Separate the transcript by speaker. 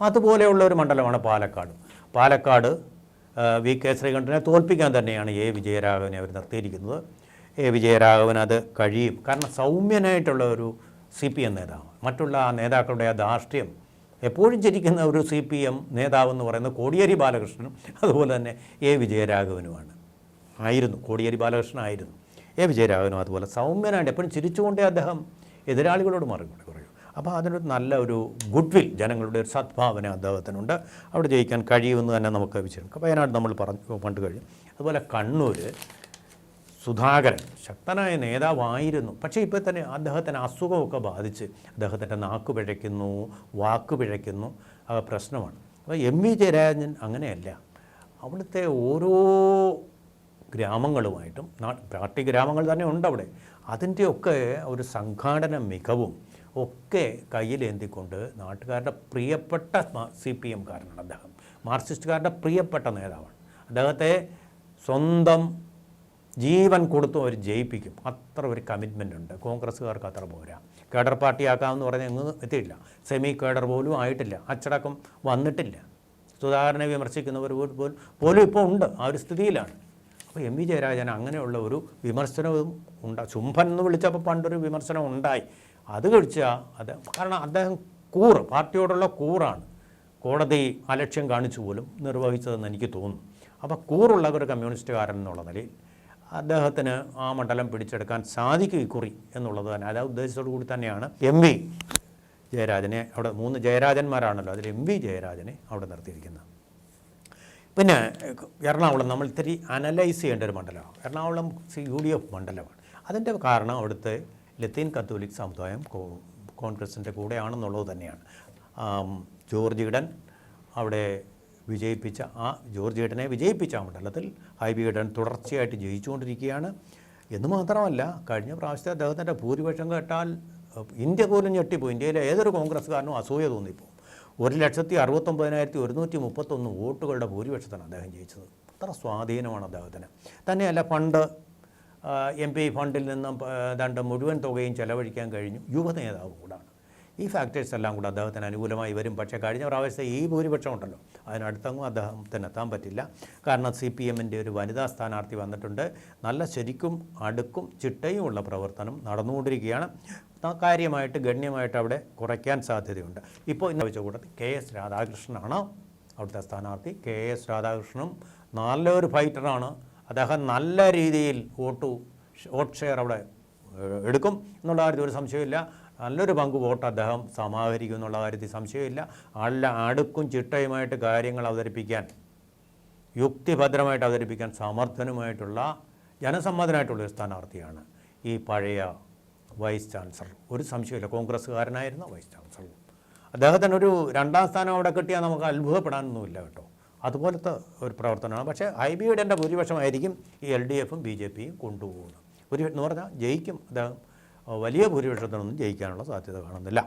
Speaker 1: അതുപോലെയുള്ള ഒരു മണ്ഡലമാണ് പാലക്കാട്. പാലക്കാട് വി കെ ശ്രീകണ്ഠനെ തോൽപ്പിക്കാൻ തന്നെയാണ് എ വിജയരാഘവനെ അവർ നിർത്തിയിരിക്കുന്നത്. എ വിജയരാഘവൻ അത് കഴിയും. കാരണം സൗമ്യനായിട്ടുള്ള ഒരു സി പി എം നേതാവ്. മറ്റുള്ള ആ നേതാക്കളുടെ ആ ധാർഷ്ട്യം എപ്പോഴും ചിരിക്കുന്ന ഒരു സി പി എം നേതാവെന്ന് പറയുന്നത് കോടിയേരി ബാലകൃഷ്ണനും അതുപോലെ തന്നെ എ വിജയരാഘവനുമാണ്. ആയിരുന്നു. കോടിയേരി ബാലകൃഷ്ണൻ ആയിരുന്നു. എ വിജയരാഘവനും അതുപോലെ സൗമ്യനായിട്ട് എപ്പോഴും ചിരിച്ചുകൊണ്ടേ അദ്ദേഹം എതിരാളികളോട് മറുപടി അപ്പോൾ അതിനൊരു നല്ല ഒരു ഗുഡ് വിൽ ജനങ്ങളുടെ ഒരു സദ്ഭാവന അദ്ദേഹത്തിനുണ്ട്. അവിടെ ജയിക്കാൻ കഴിയുമെന്ന് തന്നെ നമുക്ക് വിചാരിക്കും. വയനാട് നമ്മൾ പറഞ്ഞു പണ്ട് കഴിഞ്ഞു. അതുപോലെ കണ്ണൂർ സുധാകരൻ ശക്തനായ നേതാവായിരുന്നു. പക്ഷേ ഇപ്പോൾ തന്നെ അദ്ദേഹത്തിന് അസുഖമൊക്കെ ബാധിച്ച് അദ്ദേഹത്തിന്റെ നാക്ക് പിഴയ്ക്കുന്നു വാക്ക് പിഴയ്ക്കുന്നു. അത് പ്രശ്നമാണ്. അപ്പോൾ എം വി ജയരാജൻ അങ്ങനെയല്ല. അവിടുത്തെ ഓരോ ഗ്രാമങ്ങളുമായിട്ടും നാട്ടി ഗ്രാമങ്ങൾ തന്നെ ഉണ്ട് അവിടെ. അതിന്റെയൊക്കെ ഒരു സംഘാടന മികവും ഒക്കെ കയ്യിലേന്തിക്കൊണ്ട് നാട്ടുകാരുടെ പ്രിയപ്പെട്ട സി പി എംകാരനാണ് അദ്ദേഹം. മാർക്സിസ്റ്റുകാരുടെ പ്രിയപ്പെട്ട നേതാവാണ്. അദ്ദേഹത്തെ സ്വന്തം ജീവൻ കൊടുത്തും അവർ ജയിപ്പിക്കും. അത്ര ഒരു കമ്മിറ്റ്മെന്റ് ഉണ്ട്. കോൺഗ്രസ്സുകാർക്ക് അത്ര പോരാ. കേഡർ പാർട്ടിയാക്കാമെന്ന് പറഞ്ഞാൽ എങ്ങും എത്തിയില്ല സെമി കേഡർ പോലും ആയിട്ടില്ല. അച്ചടക്കം വന്നിട്ടില്ല. സുധാകരനെ വിമർശിക്കുന്നവർ പോലും പോലും ഇപ്പോൾ ഉണ്ട്. ആ ഒരു സ്ഥിതിയിലാണ്. അപ്പോൾ എം വി ജയരാജൻ അങ്ങനെയുള്ള ഒരു വിമർശനവും ഉണ്ടാ ചുംബൻ എന്ന് വിളിച്ചപ്പോൾ പണ്ടൊരു വിമർശനം ഉണ്ടായി. അത് കഴിച്ചാൽ അത് കാരണം അദ്ദേഹം കൂറ് പാർട്ടിയോടുള്ള കൂറാണ്. കോടതി അലക്ഷ്യം കാണിച്ചു പോലും നിർവഹിച്ചതെന്ന് എനിക്ക് തോന്നുന്നു. അപ്പോൾ കൂറുള്ള ഒരു കമ്മ്യൂണിസ്റ്റുകാരൻ എന്നുള്ള നിലയിൽ അദ്ദേഹത്തിന് ആ മണ്ഡലം പിടിച്ചെടുക്കാൻ സാധിക്കും ഇക്കുറി എന്നുള്ളത് തന്നെ. അത് ഉദ്ദേശത്തോടു കൂടി തന്നെയാണ് എം വി ജയരാജനെ അവിടെ മൂന്ന് ജയരാജന്മാരാണല്ലോ അതിൽ എം വി ജയരാജനെ അവിടെ നിർത്തിയിരിക്കുന്നത്. പിന്നെ എറണാകുളം നമ്മൾ ഇത്തിരി അനലൈസ് ചെയ്യേണ്ട ഒരു മണ്ഡലമാണ്. എറണാകുളം യു ഡി എഫ് മണ്ഡലമാണ്. അതിന്റെ കാരണം അവിടുത്തെ ലത്തീൻ കത്തോലിക് സമുദായം കോൺഗ്രസിന്റെ കൂടെയാണെന്നുള്ളത് തന്നെയാണ്. ജോർജ് ഈഡൻ അവിടെ വിജയിപ്പിച്ച ആ ജോർജ് ഈഡനെ വിജയിപ്പിച്ച ആ മണ്ഡലത്തിൽ ഹൈബി ഈഡൻ തുടർച്ചയായിട്ട് ജയിച്ചുകൊണ്ടിരിക്കുകയാണ്. എന്ന് മാത്രമല്ല കഴിഞ്ഞ പ്രാവശ്യത്തെ അദ്ദേഹത്തിന്റെ ഭൂരിപക്ഷം കേട്ടാൽ ഇന്ത്യ പോലും ഞെട്ടിപ്പോയി. ഇന്ത്യയിലെ ഏതൊരു കോൺഗ്രസ്സുകാരനും അസൂയ തോന്നിപ്പോവും. ഒരു ലക്ഷത്തി അറുപത്തൊമ്പതിനായിരത്തി ഒരുന്നൂറ്റി മുപ്പത്തൊന്ന് വോട്ടുകളുടെ ഭൂരിപക്ഷത്താണ് അദ്ദേഹം ജയിച്ചത്. അത്ര സ്വാധീനമാണ് അദ്ദേഹത്തിന്. തന്നെയല്ല ഫണ്ട് എം പി ഫണ്ടിൽ നിന്നും ഏതാണ്ട് മുഴുവൻ തുകയും ചെലവഴിക്കാൻ കഴിഞ്ഞു. യുവ നേതാവ് കൂടാണ്. ഈ ഫാക്ടേഴ്സ് എല്ലാം കൂടെ അദ്ദേഹത്തിന് അനുകൂലമായി വരും. പക്ഷേ കഴിഞ്ഞ പ്രാവശ്യത്തെ ഈ ഭൂരിപക്ഷം ഉണ്ടല്ലോ. അതിനടുത്തെങ്ങും അദ്ദേഹത്തിന് എത്താൻ പറ്റില്ല. കാരണം സി പി എമ്മിന്റെ ഒരു വനിതാ സ്ഥാനാർത്ഥി വന്നിട്ടുണ്ട്. നല്ല ശരിക്കും അടുക്കും ചിട്ടയുമുള്ള പ്രവർത്തനം നടന്നുകൊണ്ടിരിക്കുകയാണ്. കാര്യമായിട്ട് ഗണ്യമായിട്ട് അവിടെ കുറയ്ക്കാൻ സാധ്യതയുണ്ട്. ഇപ്പോൾ ഇന്ന് വെച്ച കൂട്ടത്തിൽ കെ എസ് രാധാകൃഷ്ണനാണ് അവിടുത്തെ സ്ഥാനാർത്ഥി. കെ എസ് രാധാകൃഷ്ണനും നല്ലൊരു ഫൈറ്ററാണ് അദ്ദേഹം നല്ല രീതിയിൽ വോട്ട് വോട്ട് ഷെയർ അവിടെ എടുക്കും എന്നുള്ള കാര്യത്തിൽ ഒരു സംശയമില്ല നല്ലൊരു പങ്ക് വോട്ട് അദ്ദേഹം സമാഹരിക്കും എന്നുള്ള കാര്യത്തിൽ സംശയമില്ല നല്ല അടുക്കും ചിട്ടയുമായിട്ട് കാര്യങ്ങൾ അവതരിപ്പിക്കാൻ യുക്തിഭദ്രമായിട്ട് അവതരിപ്പിക്കാൻ സമർത്ഥനുമായിട്ടുള്ള ജനസമ്മതനായിട്ടുള്ള ഒരു സ്ഥാനാർത്ഥിയാണ് ഈ പഴയ വൈസ് ചാൻസലർ. ഒരു സംശയമില്ല കോൺഗ്രസ്സുകാരനായിരുന്ന വൈസ് ചാൻസലർ അദ്ദേഹത്തിന് ഒരു രണ്ടാം സ്ഥാനം അവിടെ കിട്ടിയാൽ നമുക്ക് അത്ഭുതപ്പെടാനൊന്നുമില്ല കേട്ടോ. അതുപോലത്തെ ഒരു പ്രവർത്തനമാണ്. പക്ഷേ ഐ ബി ഹൈബിയുടെ ഭൂരിപക്ഷമായിരിക്കും ഈ എൽ ഡി എഫും ബി ജെ പിയും കൊണ്ടുപോകുന്നത്. ഭൂരിപക്ഷം എന്ന് പറഞ്ഞാൽ ജയിക്കും. അദ്ദേഹം വലിയ ഭൂരിപക്ഷത്തിനൊന്നും ജയിക്കാനുള്ള സാധ്യത കാണുന്നില്ല.